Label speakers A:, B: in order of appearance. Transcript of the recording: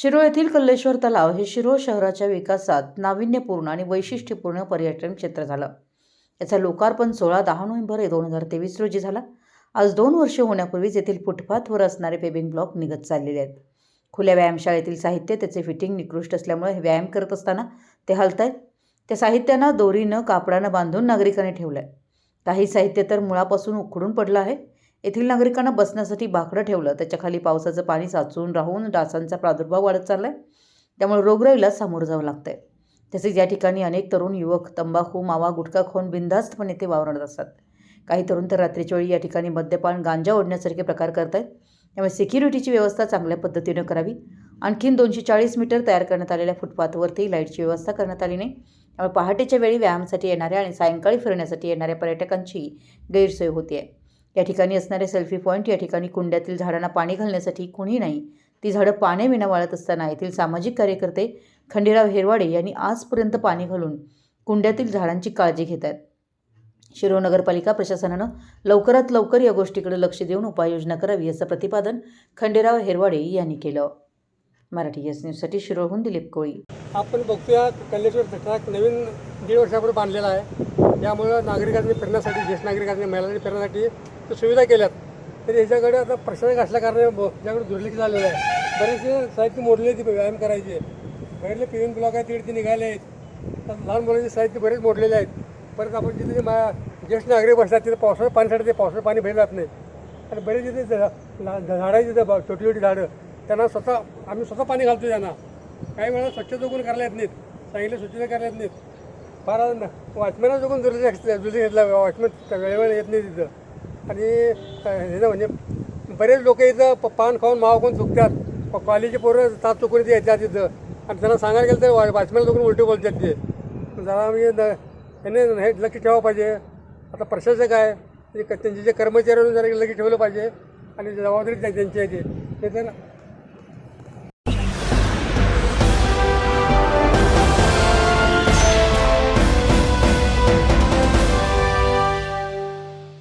A: शिरोळ येथील कल्लेश्वर तलाव हे शिरोळ शहराच्या विकासात नाविन्यपूर्ण आणि वैशिष्ट्यपूर्ण पर्यटन क्षेत्र झालं. याचा लोकार्पण सोळा दहा नोव्हेंबर दोन हजार तेवीस रोजी झाला. आज दोन वर्ष होण्यापूर्वीच येथील फुटपाथवर असणारे पेबिंग ब्लॉक निघत चाललेले आहेत. खुल्या व्यायामशाळेतील साहित्य त्याचे फिटिंग निकृष्ट असल्यामुळे हे व्यायाम करत असताना ते हलत आहेत त्या साहित्यांना दोरीनं कापडानं बांधून नागरिकांनी ठेवलं आहे काही साहित्य तर मुळापासून उखडून पडलं आहे. येथील नागरिकांना बसण्यासाठी बाकडं ठेवलं. त्याच्याखाली पावसाचं पाणी साचून राहून डासांचा प्रादुर्भाव वाढत चालला आहे त्यामुळे रोगराईला सामोरं जावं लागतंय. तसेच या ठिकाणी अनेक तरुण युवक तंबाखू मावा गुटखा खाऊन बिनधास्तपणे ते वावरत असतात. काही तरुण तर रात्रीच्या वेळी या ठिकाणी मद्यपान गांजा ओढण्यासारखे प्रकार करत आहेत त्यामुळे सिक्युरिटीची व्यवस्था चांगल्या पद्धतीनं करावी. आणखीन दोनशे चाळीस मीटर तयार करण्यात आलेल्या फुटपाथवरती लाईटची व्यवस्था करण्यात आली नाही. त्यामुळे पहाटेच्या वेळी व्यायामासाठी येणाऱ्या आणि सायंकाळी फिरण्यासाठी येणाऱ्या पर्यटकांची गैरसोय होती आहे या ठिकाणी असणारे सेल्फी पॉईंट या ठिकाणी कुंड्यातील झाडांना पाणी घालण्यासाठी कुणी नाही. ती झाडं पाण्याविना वाळत असताना येथील सामाजिक कार्यकर्ते खंडेराव हेरवाडे यांनी आजपर्यंत पाणी घालून कुंड्यातील झाडांची काळजी घेत आहेत. शिरो नगरपालिका प्रशासनानं लवकरात लवकर या गोष्टीकडे लक्ष देऊन उपाययोजना करावी असं प्रतिपादन खंडेराव हेरवाडे यांनी केलं. मराठी एस न्यूजसाठी शिरोहून दिलीप कोळी.
B: आपण बघतोया कल्लेश्वर नवीन दीड वर्षापूर्वी बांधलेला आहे. यामुळं नागरिकांनी फिरण्यासाठी ज्येष्ठ नागरिकांनी महिलांनी फिरण्यासाठी ते सुविधा केल्यात. तर याच्याकडे आता प्रशासक असल्याकारणे ज्याकडे दुर्लक्ष झालेलं आहे. बरेचसे साहित्य मोडले ते व्यायाम करायचे. बाहेरले पिविंग ब्लॉक आहेत तिकडे ते निघाले आहेत. तर लहान मुलांचे साहित्य बरेच मोडलेले आहेत. परत आपण जिथे जे मा ज्येष्ठ नागरिक बसतात तिथे पावसाळ्यात पाणी साठते पावसाळ्यात पाणी भेट जात नाही. आणि बरेच जिथे झाडं जिथे छोटी छोटी झाडं. त्यांना स्वतः आम्ही स्वतः पाणी घालतो त्यांना. काही वेळा स्वच्छता करून करायला येत नाहीत. सांगितलं स्वच्छता करायला येत नाहीत. फार वॉचमॅनला जो कोण दुर्लक्ष दुर्लक्ष घेतला वॉचमॅन वेळेवेळ येत नाही तिथं. आणि हे ना म्हणजे बरेच लोक इथं प- पान खाऊन माव खाऊन चुकतात कॉलेजचे पोरं तात चुकून इथे येतात तिथं. आणि त्यांना सांगायला गेलं तर वॉचमॅन चुकून उलटे बोलतात ते. जरा म्हणजे न- त्यांनी हे लक्ष ठेवावं पाहिजे. आता प्रशासक आहे. ते क- त्यांचे जे कर्मचारी जरा लक्ष ठेवलं पाहिजे. आणि जबाबदारी त्यांची आहे ते. ते तर